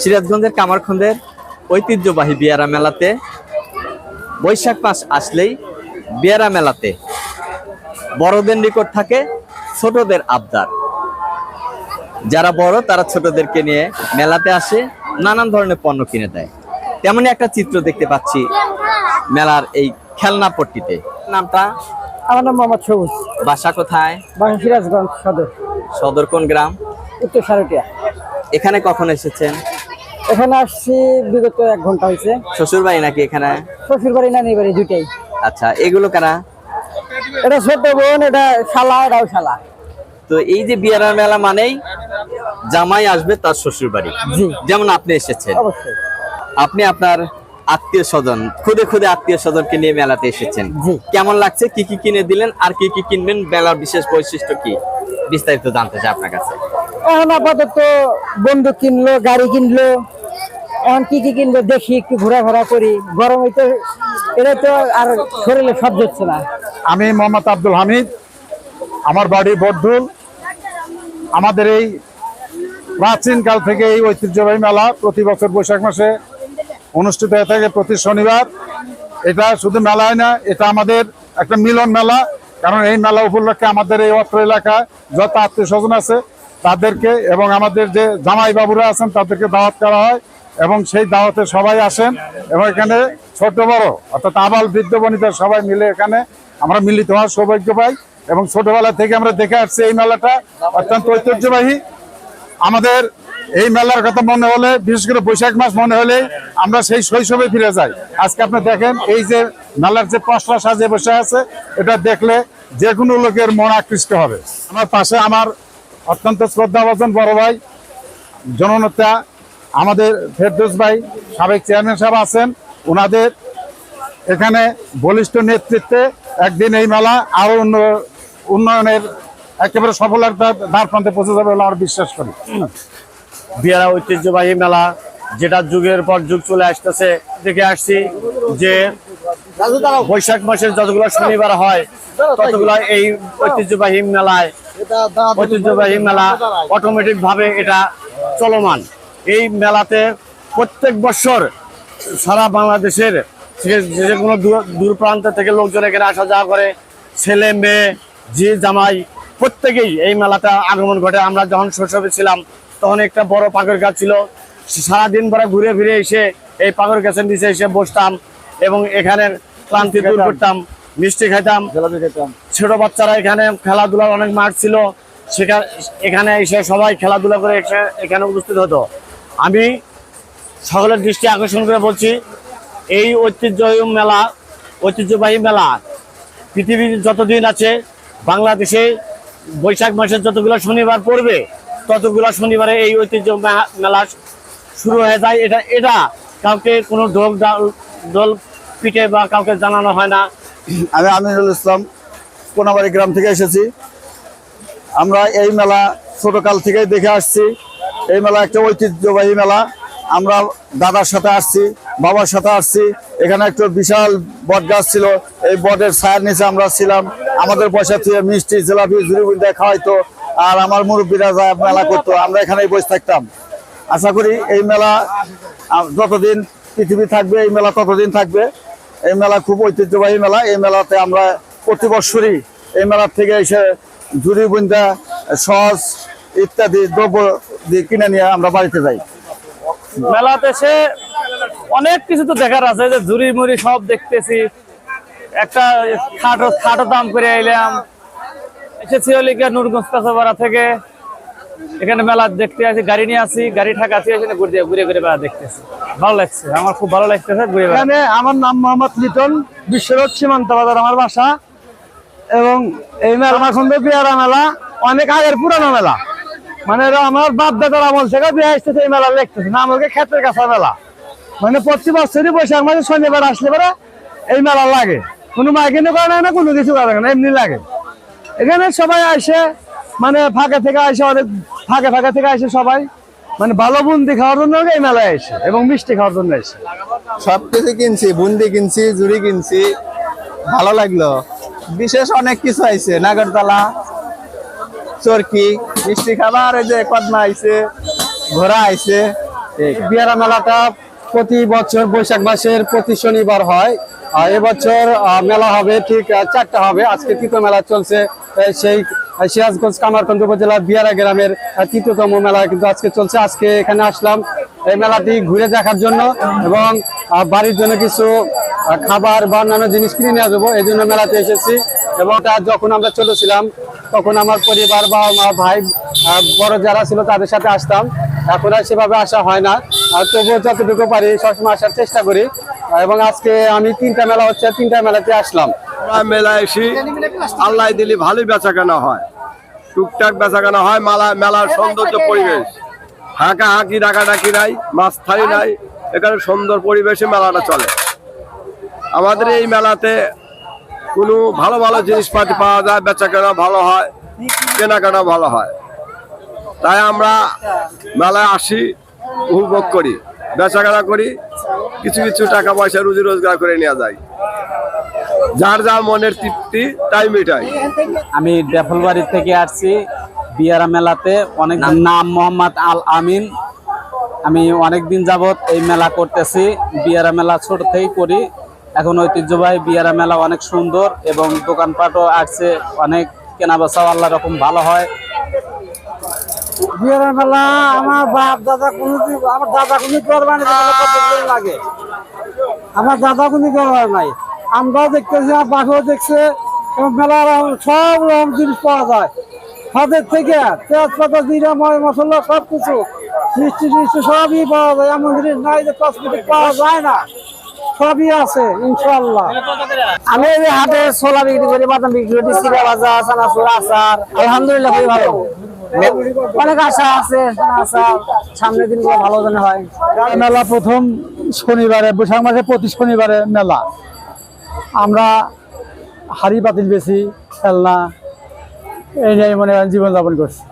সিরাজগঞ্জের কামারখন্দের ঐতিহ্যবাহী বিয়ারা মেলাতে বৈশাখ মাস আসলেই বিয়ারা মেলাতে বড়দের নিকট থাকে ছোটদের আবদার। যারা বড় তারা ছোটদেরকে নিয়ে মেলাতে আসে নানান ধরনের পণ্য কিনে দেয়। তেমনই একটা চিত্র দেখতে পাচ্ছি মেলার এই খেলনা পট্টিতে। নামটা? আমার নাম মোহাম্মদ সবুজ। বাসা কোথায়? সিরাজগঞ্জ সদর। সদর কোন গ্রাম? উত্তর সারটিয়া। এখানে কখন এসেছেন? এখানে আসছি বিগত এক ঘণ্টা হয়েছে। শ্বশুর বাড়ি নাকি এখানে? শ্বশুর বাড়ি নানি বাড়ি দুইটাই। আচ্ছা এগুলো কারা? এটা ছোট বোন এটা শালা এটাও শালা। তো এই যে বিয়ারা মেলা মানেই জামাই আসবে তার শ্বশুর বাড়ি যেমন আপনি এসেছেন। আপনি আপনার আত্মীয় স্বজন খুদে খুদে আত্মীয় স্বজনকে নিয়ে মেলাতে এসেছেন। কেমন লাগছে? কি কি কিনে দিলেন? আর কি কি কিনবেন? মেলার বিশেষ বৈশিষ্ট্য কি? বিস্তারিত জানতে চাই আপনার কাছে। এখন আপাতত বন্দুক কিনলো, গাড়ি কিনলো। এখন কি কি কিনবো দেখি, একটু ঘোরাফেরা করি। গরম হইতে এটা তো আর শরীরে সহ্য হচ্ছে না। আমি মোহাম্মদ আব্দুল হামিদ, আমার বাড়ি বর্ধুল আমাদের এই প্রাচীনকাল থেকে এই ঐতিহ্যবাহী মেলা প্রতি বছর বৈশাখ মাসে অনুষ্ঠিত হয়ে থাকে প্রতি শনিবার। এটা শুধু মেলায় না, এটা আমাদের একটা মিলন মেলা। কারণ এই মেলা উপলক্ষে আমাদের এই অত্র এলাকায় যত আত্মীয় স্বজন আছে তাদেরকে এবং আমাদের যে জামাই বাবুরা আছেন তাদেরকে দাওয়াত করা হয় এবং সেই দাওয়াতে সবাই আসেন এবং এখানে ছোট বড় অর্থাৎ আবাল বৃদ্ধ বনিতা সবাই মিলে এখানে আমরা মিলিত হওয়ার সৌভাগ্য পাই এবং ছোটবেলা থেকে আমরা দেখে আসছি এই মেলাটা অত্যন্ত ঐতিহ্যবাহী। আমাদের এই মেলার কথা মনে হলে, বিশেষ করে বৈশাখ মাস মনে হলে আমরা সেই শৈশবে ফিরে যাই। আজকে আপনি দেখেন, এই যে মেলার যে পশরা সাজে বসে আছে, এটা দেখলে যে কোনো লোকের মন আকৃষ্ট হবে। আমার পাশে আমার অত্যন্ত শ্রদ্ধাভাজন বড় ভাই, জননেতা আমাদের ফেরদৌস ভাই, সাবেক চেয়ারম্যান সাহেব আছেন ওনাদের এখানে বলিষ্ঠ নেতৃত্বে একদিন এই মেলা আরও উন্ন- উন্নয়নের একেবারে সফলতার দ্বার প্রান্তে পৌঁছে যাবে বলে আমরা বিশ্বাস করি। বিয়ারা ঐতিহ্যবাহী মেলা, যেটা যুগের পর যুগ চলে আসতেছে, দেখে আসছি যে বৈশাখ মাসের যতগুলো শনিবার হয়, ততগুলো এই ঐতিহ্যবাহী মেলায় ঐতিহ্যবাহী মেলা অটোমেটিক ভাবে এটা চলমান। এই মেলাতে প্রত্যেক বছর সারা বাংলাদেশের যে- কোনো দূর- প্রান্ত থেকে লোকজন এখানে আসা যাওয়া করে। ছেলে মেয়ে জি জামাই প্রত্যেকেই এই মেলাটা আগমন ঘটে। আমরা যখন শৈশবে ছিলাম তখন একটা বড় পাগর গাছ ছিল। সারাদিন ভরা ঘুরে ফিরে এসে এই পাখের গাছের নিচে এসে বসতাম এবং এখানে ক্লান্তি দূর করতাম। মিষ্টি খাইতাম ছোট বাচ্চারা এখানে খেলাধুলার অনেক মাঠ ছিল। সেখানে এখানে এসে সবাই খেলাধুলা করে এসে এখানে উপস্থিত হতো। আমি সকলের দৃষ্টি আকর্ষণ করে বলছি এই ঐতিহ্যবাহী মেলা ঐতিহ্যবাহী মেলা পৃথিবীর যতদিন আছে বাংলাদেশে বৈশাখ মাসের যতগুলো শনিবার পড়বে ততগুলো শনিবারে এই ঐতিহ্য মেলা শুরু হয়ে যায়। এটা এটা কাউকে কোনো ঢোল দোল পিঠে বা কাউকে জানানো হয় না। আমি আমিনুল ইসলাম, কোনাবাড়ি গ্রাম থেকে এসেছি। আমরা এই মেলা ছোটকাল থেকেই দেখে আসছি। এই মেলা একটা ঐতিহ্যবাহী মেলা। আমরা দাদার সাথে আসছি, বাবার সাথে আসছি। এখানে একটা বিশাল বট গাছ ছিল। এই বটের ছায়ার নিচে আমরা ছিলাম। আমাদের পয়সা থেকে মিষ্টি, জিলাপি ঝুড়ি বুন্দা খাওয়াইতো। আর আমার মুরব্বীরা যা মেলা করতো, আমরা এখানেই বসে থাকতাম। আশা করি এই মেলা যতদিন পৃথিবী থাকবে, এই মেলা ততদিন থাকবে। এই মেলা খুব ঐতিহ্যবাহী মেলা। এই মেলাতে আমরা প্রতি বছরই এই মেলার থেকে এসে ঝুড়ি বুন্দা সস ইত্যাদি দ্রব্য দিয়ে কিনে নিয়ে আমরা বাড়িতে যাই। মেলাতে সে অনেক কিছু তো দেখার আছে, যে ঝুড়ি মুড়ি সব দেখতেছি। একটা খাটো খাটো দাম করে এলাম এসেছি হলিকা নুরগঞ্জ কাঁচাপাড়া থেকে। এখানে মেলা দেখতে আসি, গাড়ি নিয়ে আসি, গাড়ি ঠাকাছি এখানে ঘুরে ঘুরে ঘুরে মেলা দেখতেছি ভালো লাগছে, আমার খুব ভালো লাগতেছে ঘুরে এখানে আমার নাম মোহাম্মদ লিটন, বিশ্বরোড সীমান্ত বাজার আমার বাসা। এবং এই মেলা এখন পেয়ারা মেলা, অনেক আগের পুরানো মেলা। মানে আমার বাপ দাদার আমল থেকে বিয়ে আসতেছে, এই মেলা দেখতেছে। না, আমাকে ক্ষেতের কাছা মেলা। মানে প্রতি বছরই বৈশাখ মাসে শনিবার আসলে পরে এই মেলা লাগে। কোনো মাইকিনে করে না, কোনো কিছু করে না, এমনি লাগে। এখানে সবাই আসে মানে ফাঁকা থেকে আসে, অনেক ফাঁকে ফাঁকে থেকে আসে সবাই। মানে ভালো বুন্দি খাওয়ার জন্য এই মেলায় এসে এবং মিষ্টি খাওয়ার জন্য এসে সবকিছু কিনছি বুন্দি কিনছি জুড়ি কিনছি। ভালো লাগল। বিশেষ অনেক কিছু আইছে নাগরতলা চরকি মিষ্টি খাবার এই যে কদমা আইছে ঘোড়া আইছে। বিয়ারা মেলাটা প্রতি বছর বৈশাখ মাসের প্রতি শনিবার হয়। আর এবছর মেলা হবে ঠিক চারটা হবে। আজকে তৃতীয় মেলা চলছে সেই সিরাজগঞ্জ কামারখন্দ উপজেলার বিয়ারা গ্রামের তৃতীয়তম মেলা কিন্তু আজকে চলছে। আজকে এখানে আসলাম। এই মেলাটি ঘুরে দেখার জন্য এবং বাড়ির জন্য কিছু খাবার বা অন্যান্য জিনিস কিনে নিয়ে যাব। এই জন্য মেলাতে এসেছি এবং তা যখন আমরা চলেছিলাম তখন আমার পরিবার বা আমার ভাই বড় যারা ছিল তাদের সাথে আসতাম। এখন আর সেভাবে আসা হয় না। আর তবুও যতটুকু পারি সবসময় আসার চেষ্টা করি। এবং আজকে আমি তিনটা মেলা হচ্ছে, তিনটা মেলাতে আসলাম। আমরা মেলা এসি আল্লাহ দিলি ভালোই বেচা কেনা হয়। টুকটাক বেচা কেনা হয়, মেলা মেলার সৌন্দর্য পরিবেশ। হাঁকা হাঁকি, ডাকাডাকি নাই, মাছ থাই নাই, এখানে সুন্দর পরিবেশে মেলাটা চলে। আমাদের এই মেলাতে কোনো ভালো ভালো জিনিসপাতি পাওয়া যায় বেচা কেনা ভালো হয়, কেনাকাটা ভালো হয়। তাই আমরা মেলায় আসি, উপভোগ করি বেচা কেনা করি, কিছু কিছু টাকা পয়সা রুজি রোজগার করে নেওয়া যায় যার যা মনের তৃপ্তি তাই মেটাই। আমি ডেফলবাড়ি থেকে আসছি বিয়ারা মেলাতে। অনেক নাম মোহাম্মদ আল আমিন। আমি অনেক দিন যাবত এই মেলা করতেছি বিয়ারা মেলা ছোট থেকেই করি। এখন ঐতিহ্যবাহী বিয়ারা মেলা অনেক সুন্দর এবং দোকানপাটও আসছে অনেক কেনা বেচাও আল্লাহ রকম ভালো হয়। বিয়ের মেলা আমার বাপ দাদা কোনোদিন আমার দাদা কোনো লাগে। আমার দাদা কোনো নাই। আমরাও দেখতেছি আমার বাপও দেখছে এবং মেলার সব রকম জিনিস পাওয়া যায়। হাতের থেকে তেজপাতা জিরা ময় মশলা সব কিছু মিষ্টি টিষ্টি সবই পাওয়া যায়। এমন জিনিস নাই যে কসমেটিক পাওয়া যায় না। সবই আছে ইনশাল্লাহ আমি এই হাটে ছোলা বিক্রি করি বাদাম বিক্রি করি সিরা ভাজা চানাচুর আচার। আলহামদুলিল্লাহ খুবই ভালো। অনেক আশা আছে আশা সামনের দিনগুলো ভালো যেন হয়। মেলা প্রথম শনিবারে বৈশাখ মাসে প্রতি শনিবারে মেলা। আমরা হাড়ি পাতিল বেশি খেলনা এই নিয়ে মনে জীবনযাপন করছি।